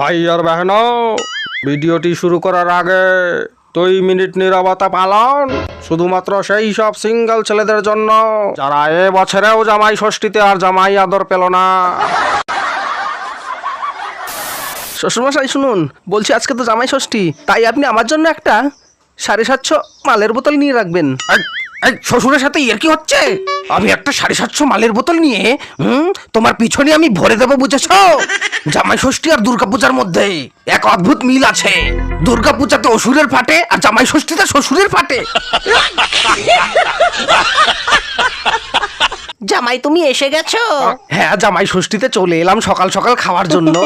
ভাই আর বেহনো ভিডিওটি শুরু করার আগে দুই মিনিট নিরবতা পালন। শুধুমাত্র সেই সব সিঙ্গেল ছেলেদের জন্য যারা এ বছরেও জামাই ষষ্ঠীতে আর জামাই আদর পেল না। শ্বশুরমশাই শুনুন বলছি আজকে তো জামাই ষষ্ঠী তাই আপনি আমার জন্য একটা সাড়ে সাতশো মালের বোতল নিয়ে রাখবেন। শ্বশুরের সাথে ইয়ের কি হচ্ছে? আমি একটা সাড়ে সাতশো মালের বোতল নিয়ে হুম তোমার পিছনে আমি ভরে দেবো বুঝেছ? জামাই ষষ্ঠী আর দুর্গাপূজার মধ্যে এক অদ্ভুত মিল আছে। দুর্গাপূজাতে অসুরের ফাটে আর জামাই ষষ্ঠীতে শ্বশুরের ফাটে। জামাই তুমি এসে গেছো? হ্যাঁ জামাই ষষ্ঠীতে চলে এলাম সকাল সকাল খাওয়ার জন্য।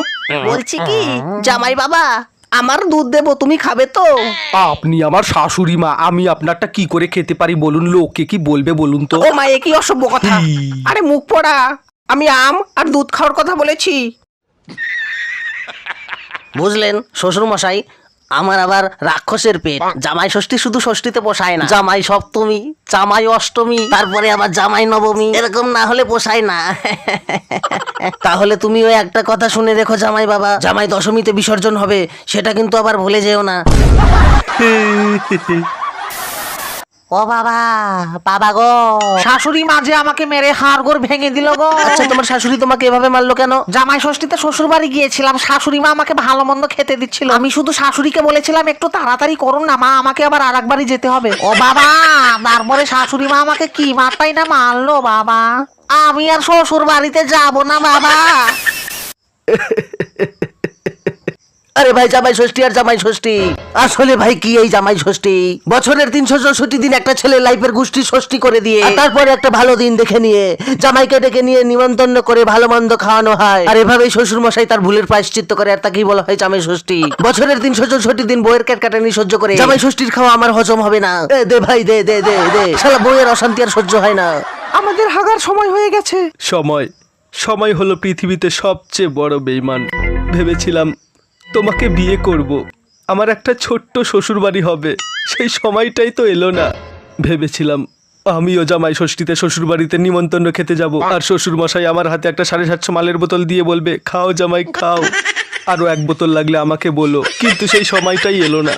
বলছি কি জামাই বাবা আমার দুধ দেবো তুমি খাবে তো? আপনি আমার শাশুড়ি মা আমি আপনারটা কি করে খেতে পারি বলুন? লোককে কি বলবে বলুন তো? ও মা এ কি অসভ্য কথা। আরে মুখ পড়া আমি আম আর দুধ খাওয়ার কথা বলেছি। বুঝলেন শ্বশুর মশাই আমার আবার রাক্ষসের পেট। জামাই ষষ্ঠী শুধু ষষ্ঠীতে পোষায় না। জামাই সপ্তমী জামাই অষ্টমী তারপরে আবার জামাই নবমী এরকম না হলে পোষায় না। তাহলে তুমি ওই একটা কথা শুনে রেখো জামাই বাবা জামাই দশমীতে বিসর্জন হবে সেটা কিন্তু আবার ভুলে যেও না। ও বাবা বাবা গো। শাশুড়ি মাঝে আমাকে মেরে হাড় গোড় ভেঙে দিল গো। আচ্ছা তোমার শাশুড়ি তোমাকে এভাবে মারলো কেন? জামাই ষষ্ঠীতে শ্বশুর বাড়ি গিয়েছিলাম শাশুড়ি মা আমাকে ভালো মন্দ খেতে দিচ্ছিল। আমি শুধু শাশুড়িকে বলেছিলাম একটু তাড়াতাড়ি করুন না মা আমাকে আবার আর বাড়ি যেতে হবে। ও বাবা তারপরে শাশুড়ি মা আমাকে কি মারটাই না মারলো বাবা? আমি আর শ্বশুর বাড়িতে যাব না বাবা। আরে ভাই জামাই ষষ্ঠী আর জামাই ষষ্ঠী। আসলে ভাই কি এই জামাই ষষ্ঠী? বছরের তিনশো চৌষট্টি দিন একটা ছেলে লাইফের গোষ্ঠী ষষ্ঠী করে দিয়ে আর তারপরে একটা ভালো দিন দেখে নিয়ে জামাইকে ডেকে নিয়ে নিমন্ত্রণ করে ভালো মন্দ খাওয়ানো হয়। আর এভাবেই শ্বশুর মশাই তার ভুলের প্রায়শ্চিত্ত করে আর তাকেই বলা হয় জামাই ষষ্ঠী। বছরের তিনশো চৌষট্টি দিন বইয়ের ক্যাটকাটানি সহ্য করে জামাই ষষ্ঠীর খাওয়া আমার হজম হবে না। দে ভাই দে দে দে দে। শালা বইয়ের অশান্তি আর সহ্য হয় না। আমাদের হাগার সময় হয়ে গেছে। সময় সময় হলো পৃথিবীতে সবচেয়ে বড় বেইমান। ভেবেছিলাম তোমাকে বিয়ে করব। আমার একটা ছোট্ট শ্বশুরবাড়ি হবে। সেই সময়টাই তো এলো না। ভেবেছিলাম, আমিও জামাই ষষ্ঠীতে শ্বশুরবাড়িতে নিমন্ত্রণ খেতে যাব। আর শ্বশুর মশাই আমার হাতে একটা সাড়ে সাতশো মালের বোতল দিয়ে বলবে, খাও জামাই, খাও। আরও এক বোতল লাগলে আমাকে বলো। কিন্তু সেই সময়টাই এলো না।